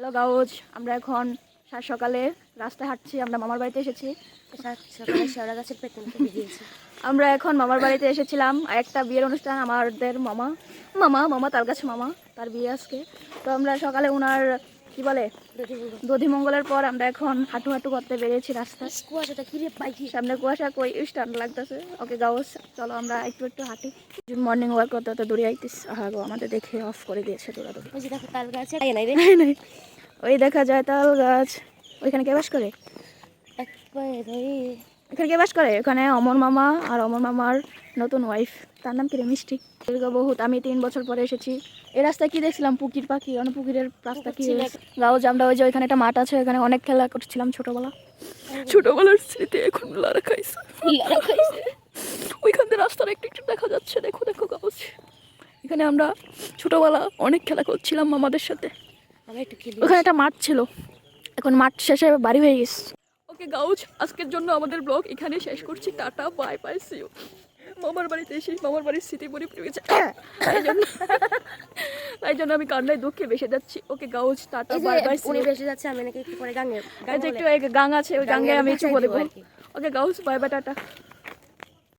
Hello gouge আমরা এখন সাত সকালে রাস্তায় হাঁটছি আমরা মামার বাড়িতে এসেছি। সাত সকালে শেওড়া গাছের পেছন থেকে আমরা এখন মামার বাড়িতে এসেছিলাম আর একটা বিয়ের অনুষ্ঠান আমাদের মামা মামা মামা তার কাছে মামা তার বিয়ে আজকে। তো আমরা সকালে ওনার কি বলে? যদি বলব দধিমঙ্গলের পর আমরা এখন হাঁটু হাঁটু করতে বেরিয়েছি রাস্তায়। কুয়াশাটা কি রে পাইছি সামনে কুয়াশা কই? স্ট্যান্ড লাগতেছে। ওকে গাউস চলো আমরা একটু একটু হাঁটি। মর্নিং ওয়াক করতে করতে দৌড়ে আইতিস। আহা গো আমাদের দেখে অফ করে দিয়েছে দৌড়াদৌড়ি। ওই দেখো তাল গাছ ওই দেখা যায় তাল গাছ। ওইখানে কে বাস করে? এক পায়ে ধরে। এখানে কে বাস করে? এখানে অমর মামা আর অমর মামার নতুন ওয়াইফ তার নাম কি রে? মিষ্টি। বহুত। আমি তিন বছর পরে এসেছি। এই রাস্তায় কি দেখছিলাম? পুকির পাখি। অনেক পুকুরের রাস্তা কি। গাও আমরা ওই যে ওইখানে একটা মাঠ আছে ওখানে অনেক খেলা করছিলাম ছোটবেলা। ছোটবেলার স্মৃতি এখন লারা খাইছে। ওইখান থেকে রাস্তার একটু একটু দেখা যাচ্ছে। দেখো দেখো গাউজ এখানে আমরা ছোটবেলা অনেক খেলা করছিলাম মামাদের সাথে। ওখানে একটা মাঠ ছিল। এখন মাঠ শেষে বাড়ি হয়ে গেছে। ওকে গাউজ আজকের জন্য আমাদের ব্লগ এখানে শেষ করছি। টাটা বাই বাই সিও মামার বাড়িতে এসে মামার বাড়ির স্মৃতি মনে পড়ে গেছে। তাই জন্য আমি কান্নায় দুঃখে বেসে যাচ্ছি। Okay guys tata bye bye উনি বেসে যাচ্ছে আমি নাকি একটু পরে গাঙে একটু গাঙ্গা আছে ওই গাঙ্গে আমি একটু বলে okay guys bye bye tata.